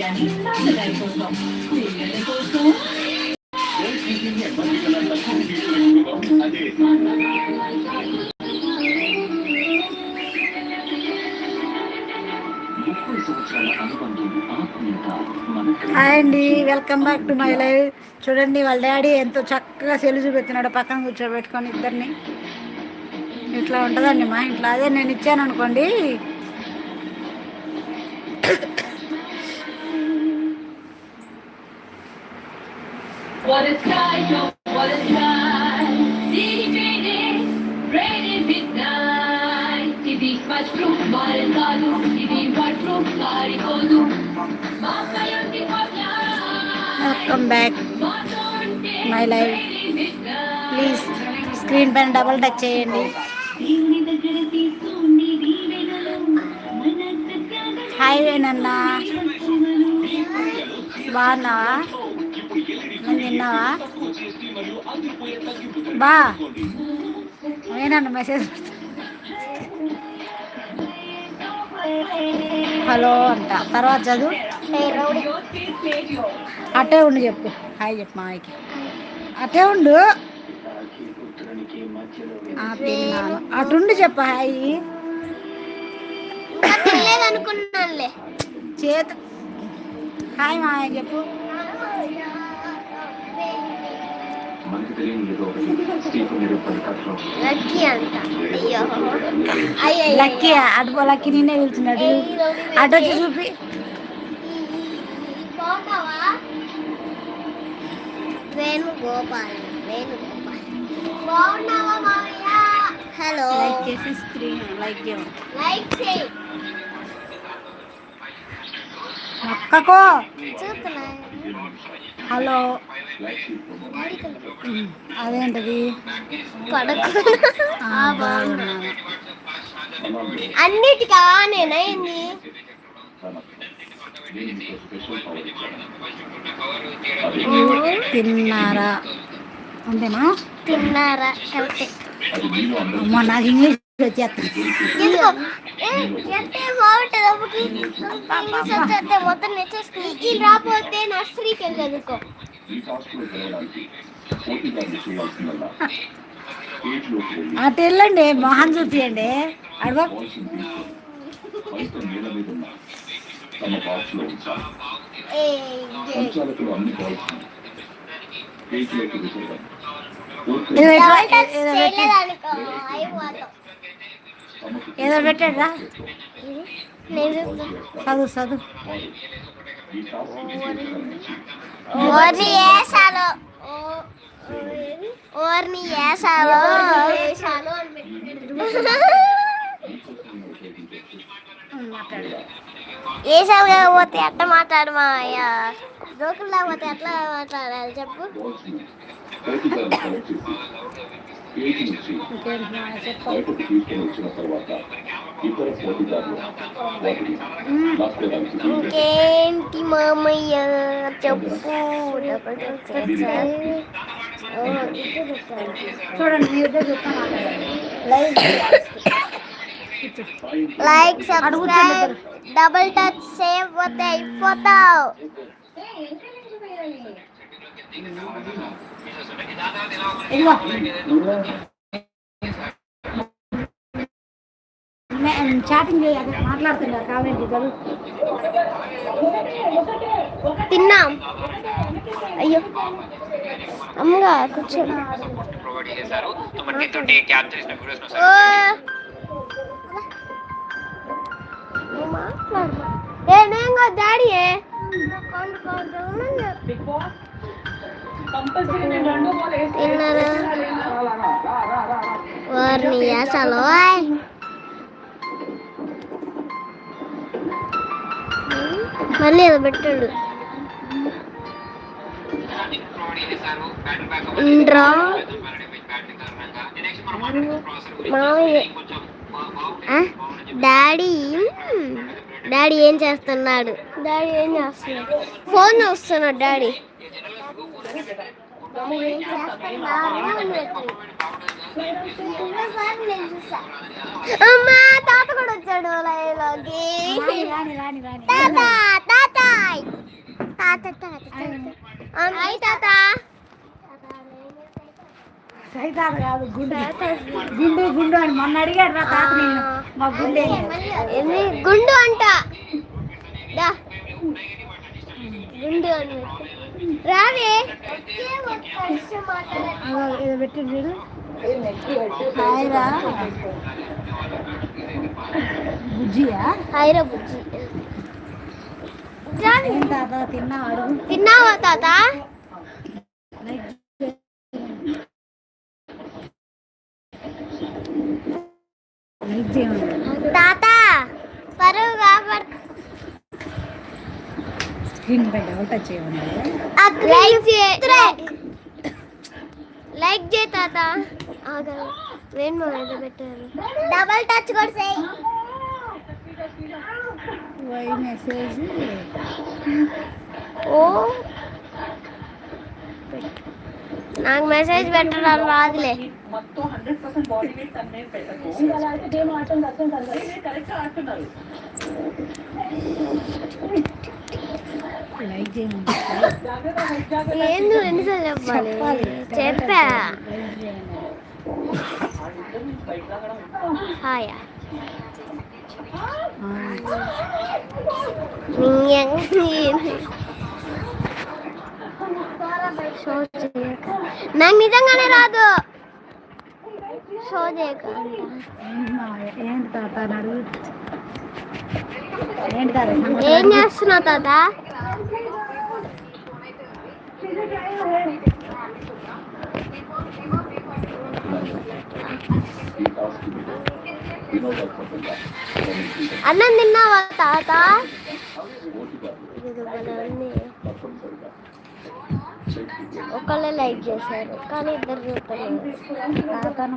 కోసం కోసం హాయ్ అండి welcome back to my live. చూడండి వాళ్ళ డాడీ ఎంతో చక్కగా సెలు చూపెట్టినాడు పక్కన కూర్చోబెట్టుకొని ఇద్దరిని. ఇట్లా ఉంటుందండి మా ఇంట్లో. అదే నేను ఇచ్చాను అనుకోండి. What a sky, Joe, what a sky. City faded, rainy midnight. ఇది ప్రూఫ్ మారన్ కాదు ఇది proof మారిపోదు welcome back my live please screen పైన డబల్ టచ్ చేయండి. హాయ్ వేనన్నా బాగున్నావా? నేను తిన్నావా బా. మెసేజ్ హలో అంట. తర్వాత చదువు? అటే ఉండు చెప్పు. హాయ్ చెప్పు మామయ్యకి అటే ఉండు. తిన్నాను. అటుండి చెప్పు హాయ్. చేత. హాయ్ మామయ్య చెప్పు. మనకి తెలియని ఏదో ఒకటి స్టీఫ్ నిరూపణ కథలో లక్కీ అంట. అయ్యో. లక్కీ అటు లక్కీ నిన్నే వెళ్తున్నాడు. అటు వచ్చి చూపి. బాగున్నావా హలో లైక్ చేసి స్క్రీన్ లైక్ చేయండి లైక్ చేయి. చూస్తున్నా హలో. అదేంటది? అన్నిటికీ ఆనేనా ఏంది? తిన్నారా? అంతేనా? తిన్నారా? కరెక్టే. అమ్మ నాకు ఇంగ్లీష్ వచ్చేస్తే మొత్తం రాకపోతే నర్సరీకి వెళ్ళి చదువుకో ఈ టాస్క్లో గెలవడానికి పోటీదారులు చేయాల్సిందల్లా స్టేజ్లోకి వెళ్ళి అటు వెళ్ళండి మొహం చూపియండి అడగ బాల్స్ని ఏదో పెట్టాడా. చదువు చదువు. ఓర్ని వేసాలో ఓర్ని వేసాలో వేసాలో కాకపోతే ఎట్ట మాట్లాడు మా అయ్యా దూకులు లేకపోతే ఎట్లా మాట్లాడాలి చెప్పు? ఇంకేంటి మామయ్య చెప్పు బయటకు తీసుకొని వచ్చిన తర్వాత ఇతర పోటీదారులు వాటిని రాసుకోవడానికి వీలు ఇంకేంటి మామయ్య? చెప్పు. డబల్ టచ్ చేయాలి. ఓ, తిట్టు తిట్టాలి. చూడండి లైక్ సబ్స్క్రైబ్. డబుల్ టచ్ చేయకపోతే అయిపోతావు. ఇదిగో చాటింగ్ చేయాలి మాట్లాడుతున్నా కామెంట్ చదువు తిన్నాం అయ్యో అమ్మగా కూర్చో ప్రొవైడ్ చేశారు సో మనకి ఏంటంటే క్యాప్చర్ చేసిన వీడియోస్ ఓ. నువ్వు మాట్లాడు ఏ నేను కాదు డాడీ తిన్నారా వారిని వేసాలో మళ్ళీ ఏదో పెట్టాడు. ఆ? డాడీ. డాడీ ఏం చేస్తున్నాడు? డాడీ ఏం చేస్తున్నాడు? ఫోన్ చూస్తున్నాడు డాడీ. అమ్మా తాత కూడా వచ్చాడు రాని తాత తాత. తాత తాత హాయ్ తాత. సైతాత కాదు గుండు. గుండు గుండు అని మొన్న అడిగాడు రా తాత నేను మా గుండె. గుండు అంట. గుండు అని. రావే. ఏదో పెట్టి చూడు. హాయ్ రా. బుజ్జియా? బుజ్జి. తాత తిన్నావు తాత? చేయండి స్క్రీన్ పై డబుల్ టచ్ చేయండి లైక్ చేయి. లైక్ చేయి తాత. ఆగా. వేణు మా మీద పెట్టారు. డబల్ టచ్ కూడా చేయి. వై మెసేజ్ ఓ. నాకు మెసేజ్ పెట్టడం రాదులే. లైక్ చేయండి ఏంది ఎన్నిసార్లు చెప్పాలి? చెప్పా. హాయా. నాకు నిజంగానే రాదు. షో చేయక ఏంటి తాత? ఏం. చేస్తున్నావు తాత? అన్నం తిన్నావా తాత? ఒకళ్ళే లైక్ చేశారు కానీ ఇద్దరు చూస్తున్నారు తాతను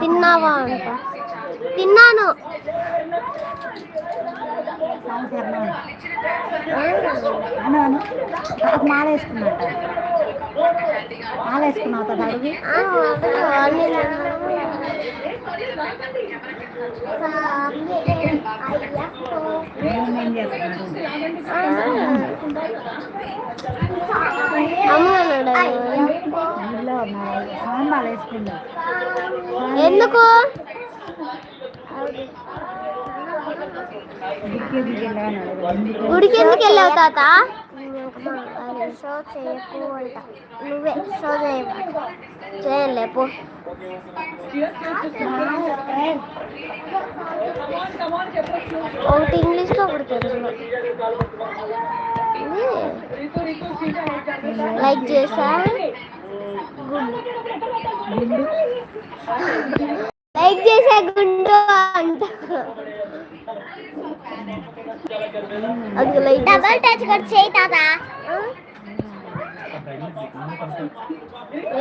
తిన్నావా అంట తిన్నాను. సాయి శర్మ అను అను తాత మాల వేసుకున్నట్ట మాల వేసుకున్నావు తాత అడుగు ఆ, అన్నీ ఏమేం చేస్తున్నాడు అమ్మన్నాడు ఇంట్లో ఉన్నాడు స్వామి ఎందుకు? గుడికి ఎందుకు వెళ్ళావు తాత? షో చేయకు అంట నువ్వే షో చేయలే పో ఒకటి ఇంగ్లీష్లో ఒకటి తెలుగులో లైక్ చేసా లైక్ చేసా గుండు అంట. డబల్ టచ్ కూడా చేయి తాత.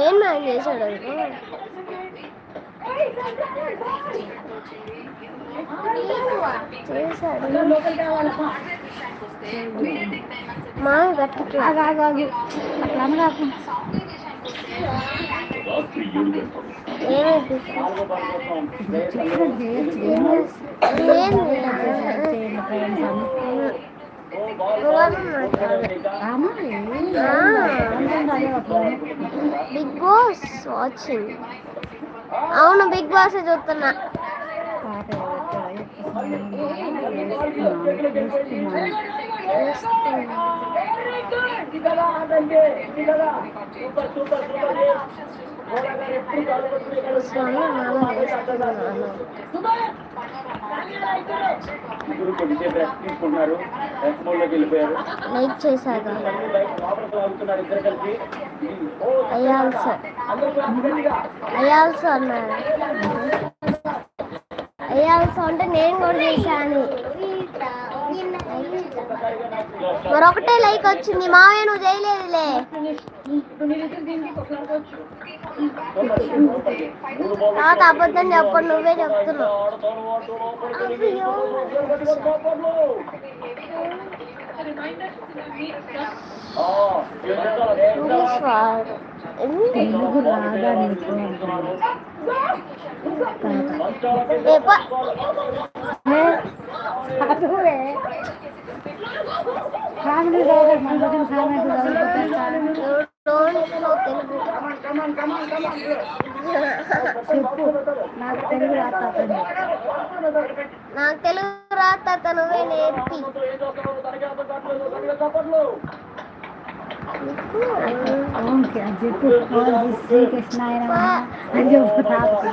ఏం మ్యాన్ చేశాడు మా గట్టి. అట్లా అనగాకు. Big boss watching. అవును బిగ్ బాస్ చూస్తున్నా? పాట ఏదో వేస్తున్నాను, వేస్తున్నాను. స్వామి మాల వేస్తున్నాను ముగ్గురు కొద్దిసేపు రెస్ట్ తీసుకుంటున్నారు రెస్ట్ మోడ్లోకి వెళ్ళిపోయారు లైక్ ఇద్దరు కలిసి అయ్యాల్సో అన్నారు అయ్యాల్సి అంటే నేను కూడా చేశాను. మరొకటే లైక్ వచ్చింది. మావయ్య నువ్వు చేయలేదులే. తాత అబద్ధం చెప్పండి నువ్వే చెప్తున్నావు. తెలుగు నీకు? అంటున్నాడు. చెప్పు. నాకు తెలుగు రాత నాకు తెలుగు రాత నువ్వే నేర్పి ఓకే చెప్పు. శ్రీకృష్ణ ఆయన అని చెప్పు తాత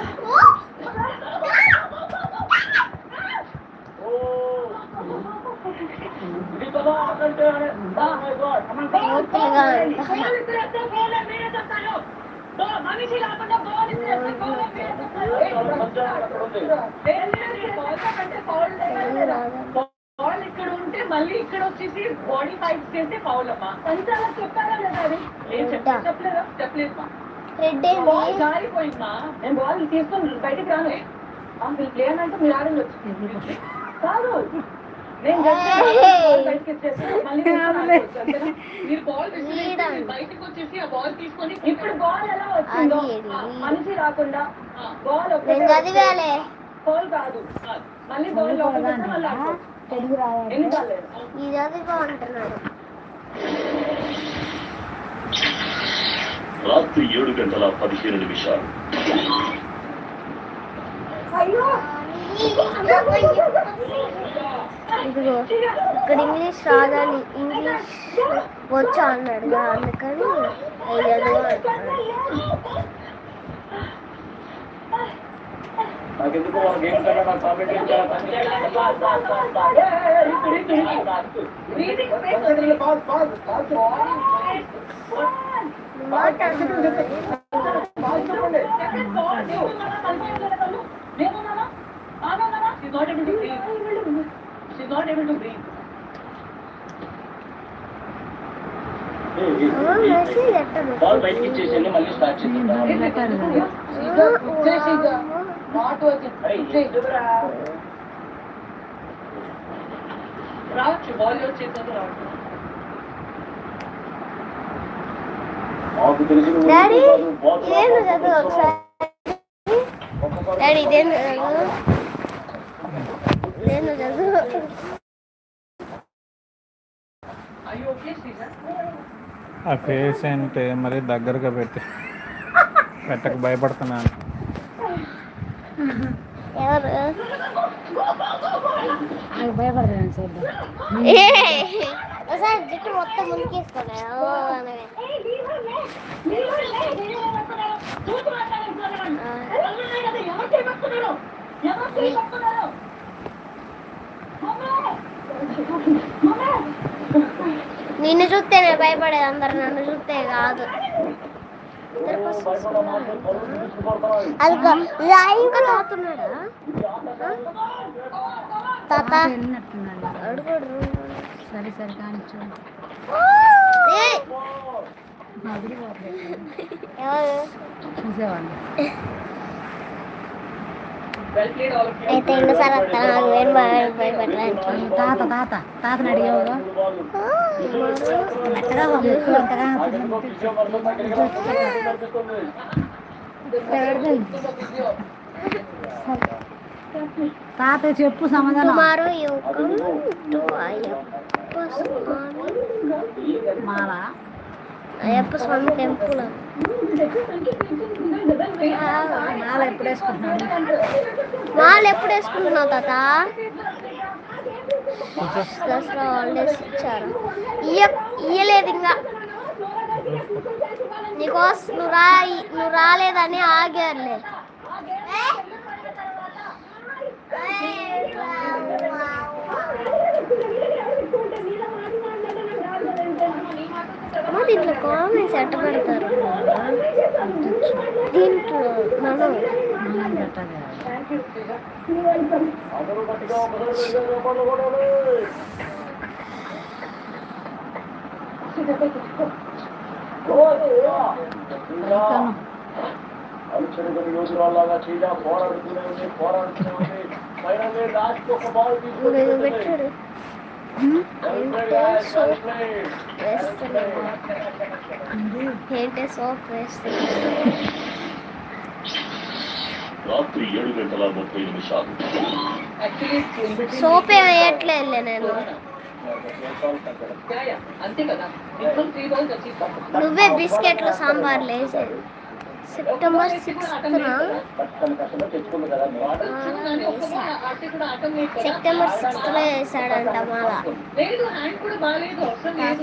పూర్తిగా మనిషి కాకుండా బాల్ ఇస్తే బాల్ తెలుగు రాదా బాల్ ఇక్కడ ఉంటే మళ్ళీ ఇక్కడ వచ్చేసి బాడీ ఫైట్ చేస్తే ఫౌల్ అమ్మా కొంచెం చెప్పారా లేదా అది ఏం చెప్పలేదు చెప్పలేదా చెప్పలేదు రెడ్ బాల్ ఏంది జారిపోయిందా నేను బాల్ తీసుకొని బయటికి రాను ఆ, మీరు ప్లేయర్ అంటే మీరు ఆడండి వచ్చి కాదు నేను just ball బయటికి బాల్ వచ్చేసి. ఆ బాల్ తీసుకొని ఇప్పుడు బాల్ ఎలా వచ్చిందో మనిషి రాకుండా బాల్ చదివాలే. ఫౌల్ కాదు. మళ్ళీ బాల్. తెలుగు బాల్ అంటున్నాడు. రాత్రి ఏడు గంటల పదిహేను నిమిషాలు. ఇదిగో ఇక్కడ ఇంగ్లీష్ రాదని ఇంగ్లీష్ వచ్చా అన్నాడు. అందుకని అది చదువు She's not able to breathe. Ball బయటికి ఇచ్చేసి మళ్ళీ స్టార్ట్ రావచ్చు బాల్ వచ్చేసి రావచ్చు డాడీ బాల్ చదువు ఒకసారి డాడీ ఇదేం చదువు ఇదేందో చదువు ఆ ఫేస్ అంటే మరి దగ్గరగా పెట్టి. పెట్టక భయపడుతున్నాను ఎవరు? నాకు భయపడతాను చూద్దాం ఒకసారి జుట్టు మొత్తం ఓ అనగా నిన్ను చూస్తేనే భయపడేది అందరు నన్ను చూస్తే కాదు. తాతున్నాడా తాత? సరే సరే కానీ చూడు చూసేవాడిని అయితే ఇంకోసారి వస్తా నాకు వేరు భయపడడానికి తాత తాత తాతని అడిగేవారు మెత్తగా తాత చెప్పు సమాధానం. కుమారు యోగం మాల? అయ్యప్ప స్వామి టెంపుల్. మాల ఎప్పుడు వేసుకుంటున్నావు మాల ఎప్పుడు వేసుకుంటున్నావు తాత? దసరా హాలిడేస్ ఇచ్చారు. ఇయ్య ఇయ్యలేదు ఇంకా. నీకోసం నువ్వు రా నువ్వు రాలేదని ఆగారులే. అమ్మ, దీంట్లో కామెంట్స్ ఎట్ట పెడతారు? దీంట్లో మనం పోరాడుతూనే ఉంది పోరాడుతూనే ఉంది ఒక బాల్ ఇంటర్ సోప్ వేస్తున్నాను ఏంటి సోప్ వేస్తున్నా రాత్రి ఏడు గంటల ముప్పై నిమిషాలు సోప్ ఏం వేయట్లేదులే నేను నువ్వే బిస్కెట్లు సాంబార్ లేసేది సెప్టెంబర్ సిక్స్త్న సెప్టెంబర్ సిక్స్త్లో వేసాడంట మాల. తాత.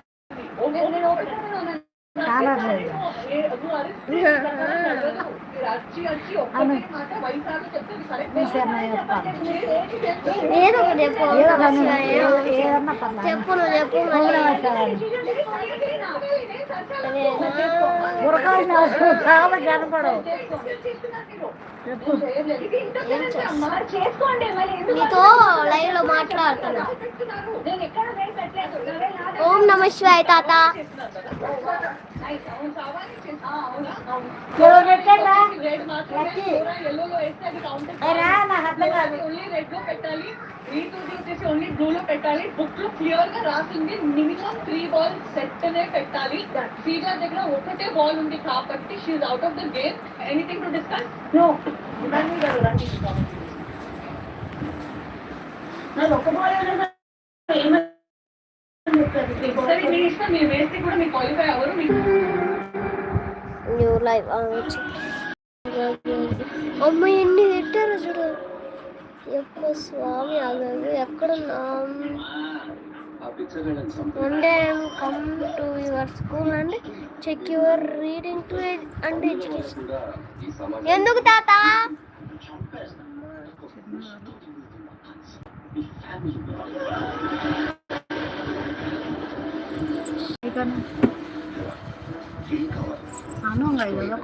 కానట్లేదు ఏదో చెప్పు చెప్పు నువ్వు చెప్పు ఓం మరి. నమః శివాయ. అదేనా? ఉరకాల్సిన అవసరం చాలా కనపడవు నీతో లైవ్లో మాట్లాడుతున్నా ఓం నమ శివాయ తాత. ఏదో పెట్టండా రెడ్ మాత్రమే లక్కీ. ఎల్లోలో వేస్తే అది కౌంటర్ ఏ రా నాకు అర్థం కాదు ఓన్లీ రెడ్ లో పెట్టాలి ఈ టూ వచ్చేసి ఓన్లీ బ్లూ లో పెట్టాలి బుక్ లో క్లియర్ గా రాసింది మినిమం త్రీ బాల్ సెట్ నే పెట్టాలి శ్రీజా దగ్గర ఒకటే బాల్ ఉంది కాబట్టి she out of the game anything to discuss no సరే మీ ఇష్టం మీరు వేస్తే కూడా మీరు క్వాలిఫై అవ్వరు మీకు న్యూ లైవ్ అమ్మాయి అమ్మ ఎన్ని పెట్టారు చూడు. ఎప్పుడు స్వామి ఆగారు ఎక్కడున్నా? One day come to your school and check your reading to and education ఎందుకు తాత? ఇకను ఇదో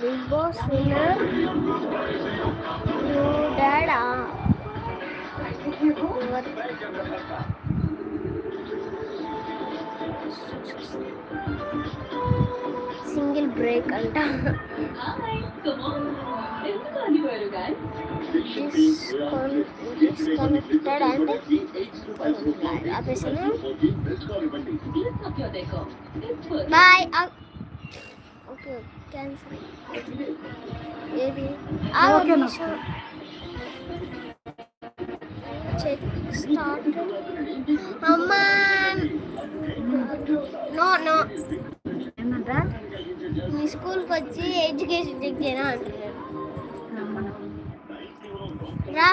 బిగ్ బాస్ విన్నర్ యూ డాడా సింగిల్ బ్రేక్ అంట. డిస్కనెక్టెడ్ అండ్ ఆపేసాను బాయ్ ఓకే క్యాన్సల్ ఏది ఓకే నో ఏంటంట మీ స్కూల్కి వచ్చి ఎడ్యుకేషన్ చెక్ చేయనా? అంటున్నారు రా.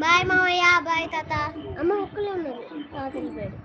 బాయ్ మామయ్య బాయ్ తాత. అమ్మ ఒక్కలే ఉన్నారు. తాత వెళ్ళిపోయాడు